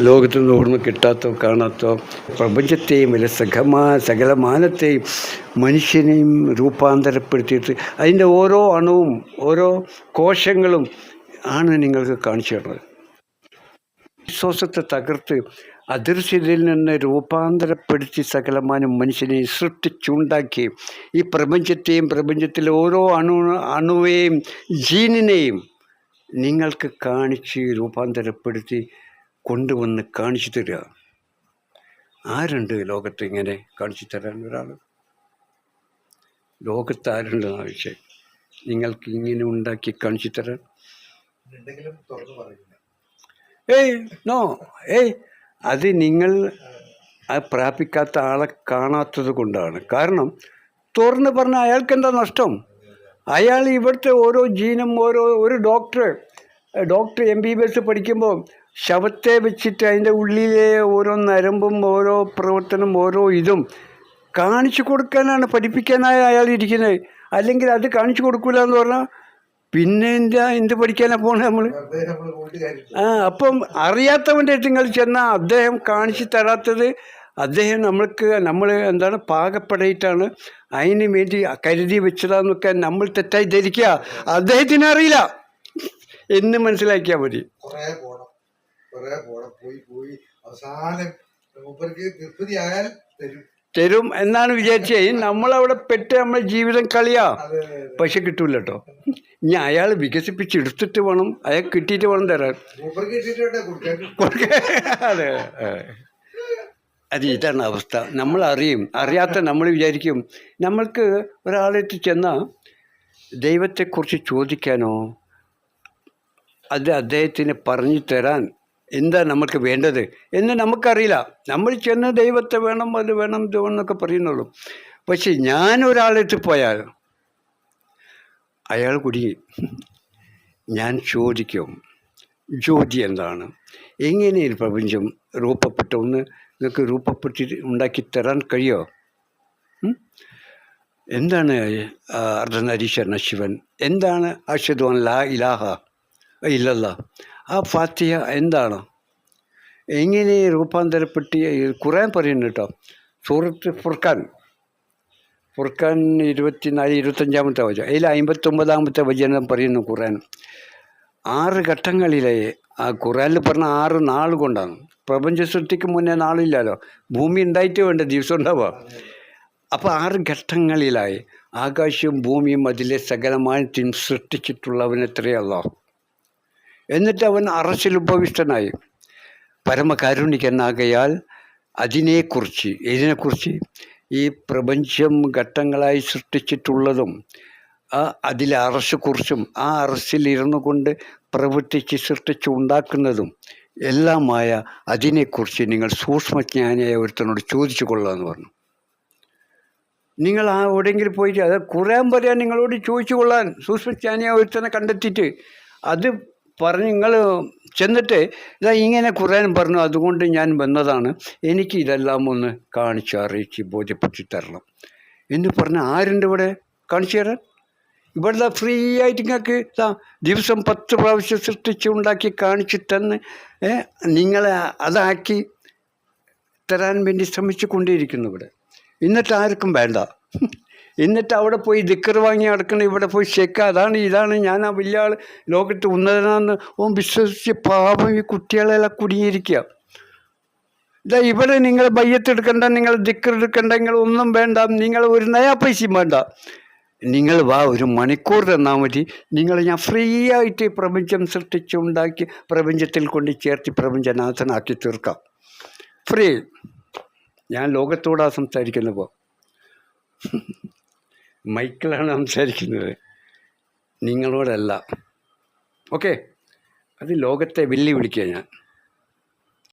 ലോകത്ത് നിന്ന് കിട്ടാത്തോ കാണാത്തോ പ്രപഞ്ചത്തെയും അല്ല സകമാ സകലമാനത്തെയും മനുഷ്യനെയും രൂപാന്തരപ്പെടുത്തിയിട്ട് അതിന്റെ ഓരോ അണുവും ഓരോ കോശങ്ങളും ആണ് നിങ്ങൾക്ക് കാണിച്ചു തരുന്നത്. വിശ്വാസത്തെ തകർത്ത് അദൃശ്യതയിൽ നിന്ന് രൂപാന്തരപ്പെടുത്തി സകലമാനം മനുഷ്യനെ സൃഷ്ടിച്ചുണ്ടാക്കി ഈ പ്രപഞ്ചത്തെയും പ്രപഞ്ചത്തിലെ ഓരോ അണു അണുവേയും ജീനിനെയും നിങ്ങൾക്ക് കാണിച്ച് രൂപാന്തരപ്പെടുത്തി കൊണ്ടുവന്ന് കാണിച്ചു തരിക ആരുണ്ട് ലോകത്ത് ഇങ്ങനെ കാണിച്ചു തരാൻ ഒരാൾ? ലോകത്ത് ആരുണ്ട് ആവശ്യം നിങ്ങൾക്ക് ഇങ്ങനെ ഉണ്ടാക്കി കാണിച്ചു തരാൻ? ഏയ് നോ ഏയ് അത് നിങ്ങൾ അത് പ്രാപിക്കാത്ത ആളെ കാണാത്തത് കൊണ്ടാണ്. കാരണം തുറന്ന് പറഞ്ഞാൽ അയാൾക്ക് എന്താ നഷ്ടം? അയാൾ ഇവിടുത്തെ ഓരോ ജീനും ഓരോ ഒരു doctor doctor M B B S പഠിക്കുമ്പോൾ ശവത്തെ വെച്ചിട്ട് അതിന്റെ ഉള്ളിലെ ഓരോ നരമ്പും ഓരോ പ്രവർത്തനം ഓരോ ഇതും കാണിച്ചു കൊടുക്കാനാണ് പഠിപ്പിക്കാനായി അയാൾ ഇരിക്കുന്നത്. അല്ലെങ്കിൽ അത് കാണിച്ചു കൊടുക്കില്ല എന്ന് പറഞ്ഞാൽ പിന്നെ എന്താ എന്ത് പഠിക്കാനാണ് പോണേ നമ്മൾ ആ അപ്പം അറിയാത്തവന്റെ അടുത്ത് നിങ്ങൾ ചെന്നാൽ അദ്ദേഹം കാണിച്ചു തരാത്തത് അദ്ദേഹം നമ്മൾക്ക് നമ്മൾ എന്താണ് പാകപ്പെടയിട്ടാണ് അതിന് വേണ്ടി കരുതി വെച്ചതാന്നൊക്കെ നമ്മൾ തെറ്റായി ധരിക്കുക. അദ്ദേഹത്തിന് അറിയില്ല. എന്ന് മനസ്സിലാക്കിയാൽ മതി. കുറെ പോടെ പോയി പോയി. അവസാനം മൂപ്പർക്ക് തൃപ്തി ആയാൽ തരും. തരും എന്നാണ് വിചാരിച്ചത് നമ്മളവിടെ പെട്ട് നമ്മളെ ജീവിതം കളിയാ. പക്ഷെ കിട്ടൂല കേട്ടോ ഇനി അയാൾ വികസിപ്പിച്ചെടുത്തിട്ട് വേണം. അയാൾ കിട്ടിയിട്ട് വേണം തരാൻ. അതെ. അത് ഇതാണ് അവസ്ഥ. നമ്മൾ അറിയും അറിയാത്ത നമ്മൾ വിചാരിക്കും. നമ്മൾക്ക് ഒരാളെത്തി ചെന്നാൽ ദൈവത്തെക്കുറിച്ച് ചോദിക്കാനോ അത് അദ്ദേഹത്തിന് പറഞ്ഞു തരാൻ എന്താ നമുക്ക് വേണ്ടത് എന്ന് നമുക്കറിയില്ല. നമ്മൾ ചെന്ന് ദൈവത്തെ വേണം അത് വേണം ഇത് എന്നൊക്കെ പറയുന്നുള്ളൂ. പക്ഷെ ഞാൻ പോയാൽ അയാൾ കുടുങ്ങി. ഞാൻ ചോദിക്കും ജ്യോതി എന്താണ്? എങ്ങനെ ഈ പ്രപഞ്ചം രൂപപ്പെട്ട ഒന്ന് നിങ്ങൾക്ക് രൂപപ്പെട്ടി ഉണ്ടാക്കി തരാൻ കഴിയോ? എന്താണ് അർദ്ധനാരീശ്വരന ശിവൻ? എന്താണ് അഷദ്വാൻ ലാ ഇലാഹ ഇല്ലല്ല ആ ഫാത്തിഹ എന്താണ്? എങ്ങനെ രൂപാന്തരപ്പെട്ടി ഖുറാൻ പറയുന്നു കേട്ടോ. സൂറത്ത് ഫുർഖാൻ. ഫുർഖാൻ ഇരുപത്തിനാല് ഇരുപത്തഞ്ചാമത്തെ വചനം. അതിൽ അമ്പത്തൊമ്പതാമത്തെ വചനം പറയുന്നു ഖുറാൻ ആറ് ഘട്ടങ്ങളിലെ ആ ഖുറാനിൽ പറഞ്ഞ ആറ് നാൾ കൊണ്ടാണ്. പ്രപഞ്ച സൃഷ്ടിക്ക് മുന്നേ നാളില്ലല്ലോ. ഭൂമി ഉണ്ടായിട്ട് വേണ്ട ദിവസം ഉണ്ടാവുക. അപ്പോൾ ആറ് ഘട്ടങ്ങളിലായി ആകാശവും ഭൂമിയും അതിലെ സകലമാനത്തിനും സൃഷ്ടിച്ചിട്ടുള്ളവൻ എത്രയല്ലോ എന്നിട്ട് അവൻ അറസ്റ്റിൽ ഉപവിഷ്ടനായി. പരമകാരുണികനാകയാൽ അതിനെക്കുറിച്ച് ഇതിനെക്കുറിച്ച് ഈ പ്രപഞ്ചം ഘട്ടങ്ങളായി സൃഷ്ടിച്ചിട്ടുള്ളതും ആ അതിലെ അറസ്സുക്കുറിച്ചും ആ ഇരുന്നു കൊണ്ട് പ്രവർത്തിച്ച് സൃഷ്ടിച്ച് ഉണ്ടാക്കുന്നതും എല്ലാമായ അതിനെക്കുറിച്ച് നിങ്ങൾ സൂക്ഷ്മജ്ഞാനിയായ ഒരുത്തനോട് ചോദിച്ചു എന്ന് പറഞ്ഞു. നിങ്ങൾ ആ എവിടെയെങ്കിലും പോയിട്ട് അത് കുറയാൻ പറയാൻ നിങ്ങളോട് ചോദിച്ചു കൊള്ളാൻ സൂക്ഷ്മജ്ഞാനിയായ ഒരുത്തനെ കണ്ടെത്തിയിട്ട് അത് പറഞ്ഞ് നിങ്ങൾ ചെന്നിട്ട് ഇതാ ഇങ്ങനെ ഖുറാൻ പറഞ്ഞു അതുകൊണ്ട് ഞാൻ വന്നതാണ്. എനിക്ക് ഇതെല്ലാം ഒന്ന് കാണിച്ച് അറിയിച്ച് ബോധ്യപ്പെടുത്തി തരണം. എന്ന് പറഞ്ഞ് ആരുണ്ട് ഇവിടെ? കാണിച്ചു തരാൻ. ഇവിടെ ഫ്രീ ആയിട്ട് നിങ്ങൾക്ക് ദിവസം പത്ത് പ്രാവശ്യം സൃഷ്ടിച്ച് ഉണ്ടാക്കി കാണിച്ചു തന്ന് നിങ്ങളെ അതാക്കി തരാൻ വേണ്ടി ശ്രമിച്ചു കൊണ്ടേയിരിക്കുന്നു ഇവിടെ. എന്നിട്ട് ആർക്കും വേണ്ട. എന്നിട്ട് അവിടെ പോയി ദിക്കർ വാങ്ങി നടക്കണം ഇവിടെ പോയി ഷെക്ക് അതാണ് ഇതാണ് ഞാൻ ആ വലിയ ആൾ ലോകത്ത് ഉന്നതനാന്ന്. ഓൻ വിശ്വസിച്ച് പാപം ഈ കുട്ടികളെല്ലാം കുടുങ്ങിയിരിക്കുക ഇതാ ഇവിടെ നിങ്ങൾ ബയ്യത്തെടുക്കണ്ട നിങ്ങൾ ദിക്കർ എടുക്കണ്ട നിങ്ങൾ ഒന്നും വേണ്ട നിങ്ങൾ ഒരു നയാ പൈസയും വേണ്ട. നിങ്ങൾ വാ ഒരു മണിക്കൂർ തന്നാൽ മതി. നിങ്ങൾ ഞാൻ ഫ്രീ ആയിട്ട് പ്രപഞ്ചം സൃഷ്ടിച്ചുണ്ടാക്കി പ്രപഞ്ചത്തിൽ കൊണ്ട് ചേർത്ത് പ്രപഞ്ചനാഥനാക്കി തീർക്കാം. ഫ്രീ. ഞാൻ ലോകത്തോടാ സംസാരിക്കുന്നപ്പോൾ മൈക്കിളാണ് സംസാരിക്കുന്നത്. നിങ്ങളോടല്ല. ഓക്കെ. അത് ലോകത്തെ വെല്ലുവിളിക്കുക ഞാൻ.